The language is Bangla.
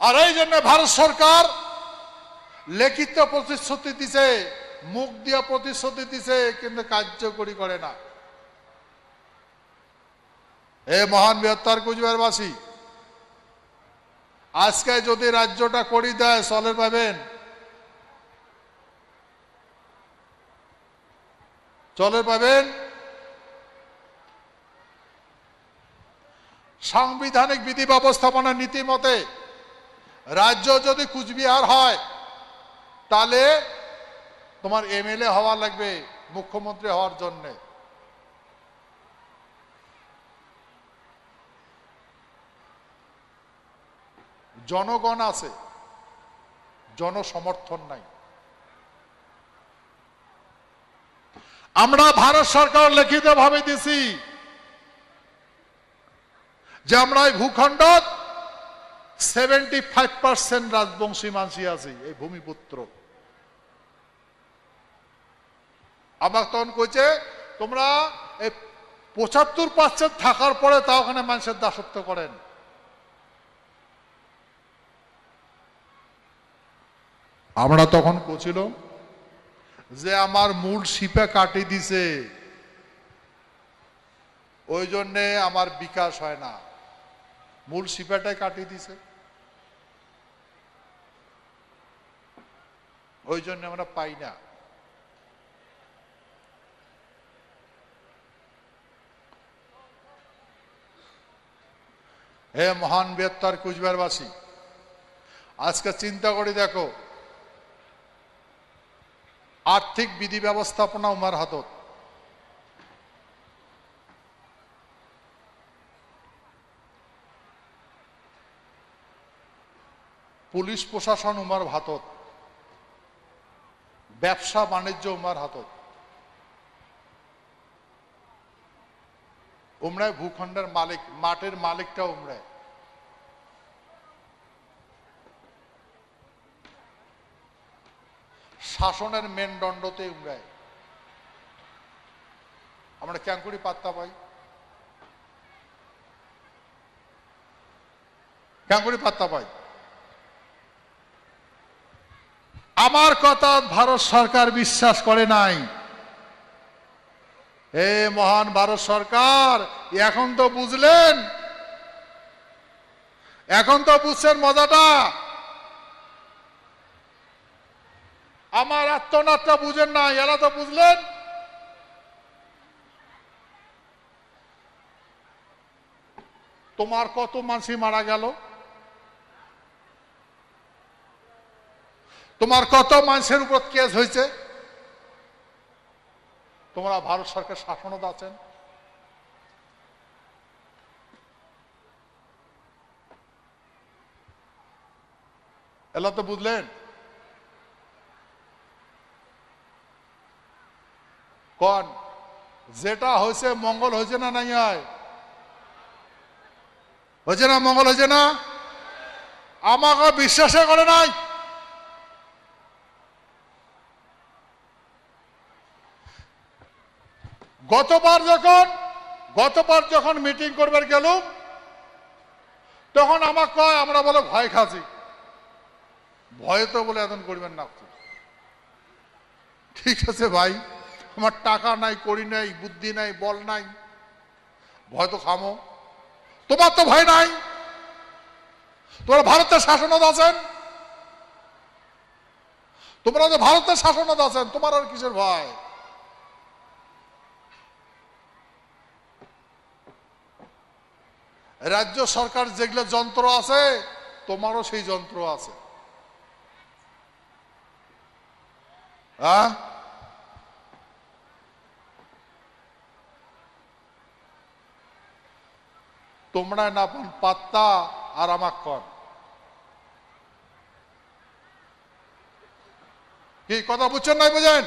আর এই জন্য ভারত সরকার লিখিত প্রতিশ্রুতি দিছে, মুখ দিয়া প্রতিশ্রুতি দিছে, কিন্তু কার্যকরী করে না। এ মহান বৃহত্তর কুচবিহারবাসী আজকে যদি রাজ্যটা করি দেয় চলের পাবেন। চলে পাবেন সাংবিধানিক বিধি ব্যবস্থাপনা নীতি মতে রাজ্য যদি কুচবিহার হয়, তাহলে তোমার এমএলএ হওয়া লাগবে, মুখ্যমন্ত্রী হওয়ার জন্যে। জনগণ আছে, জনসমর্থন নাই। আমরা ভারত সরকার লিখিত ভাবে দিছি যে আমরা এই ভূখণ্ড সেভেন্টি ফাইভ পার্সেন্ট রাজবংশী মানসি আছে, এই ভূমিপুত্র। আমার তখন কইছে, তোমরা এই পঁচাত্তর পার্সেন্ট থাকার পরে তা ওখানে মানুষের দাসত্ব করেন। আমরা তখন কছিল যে, আমার মূল শিপে কাটি দিছে। ওই জন্যে আমার বিকাশ হয় না। মূল শিপাটাই কাটি দিছে। ওই জন্য আমরা পাই না। হে মহান বৃহত্তর কুচবিহারবাসী, আজকে চিন্তা করে দেখো, আর্থিক বিধি ব্যবস্থাপনা উমার হাতত। পুলিশ প্রশাসন উমার হাতত। ব্যবসা বাণিজ্য উমার হাতত উমরায় ভূখণ্ডের মালিক মাঠের মালিকটা উমরায়। শাসনের মেনদণ্ডতে উমরায়। আমরা ক্যাঙ্কুরি পাত্তা পাই। ক্যাঙ্কুরি পাত্তা পাই। আমার কথা ভারত সরকার বিশ্বাস করে নাই। হে মহান ভারত সরকার, এখন তো বুঝলেন? এখন তো বুঝছেন মজাটা? আমার আত্মনাথটা বুঝেন না এরা তো বুঝলেন? তোমার কত মানসি মারা গেল? তোমার কত মানুষের উপর কেস হয়েছে? তোমরা ভারত সরকার শাসনত আছেন এলা তো বুঝলেন? কন, যেটা হয়েছে মঙ্গল হয়েছে না নাই হয়? হয়েছে না, মঙ্গল হয়েছে না? আমাকে বিশ্বাসে করে নাই। গতবার যখন গতবার যখন মিটিং করবার গেল তখন আমার কয়, আমরা বলে ভয় খাচ্ছি। ভয়ে তো বলে এত করবেন না। ঠিক আছে ভাই, আমার টাকা নাই, করি নাই, বুদ্ধি নাই, বল নাই। ভয় তো খামো। তোমার তো ভয় নাই। তোমরা ভারতের শাসনত আছেন। তোমরা তো ভারতের শাসনত আছেন, তোমার আর কিসের ভয়? রাজ্য সরকার যেগুলো যন্ত্র আছে, তোমারও সেই যন্ত্র আছে। হ্যাঁ? তোমরা না পান পাত্তা আর আমাক কর কি, কথা বুঝছেন নাই বুঝেন?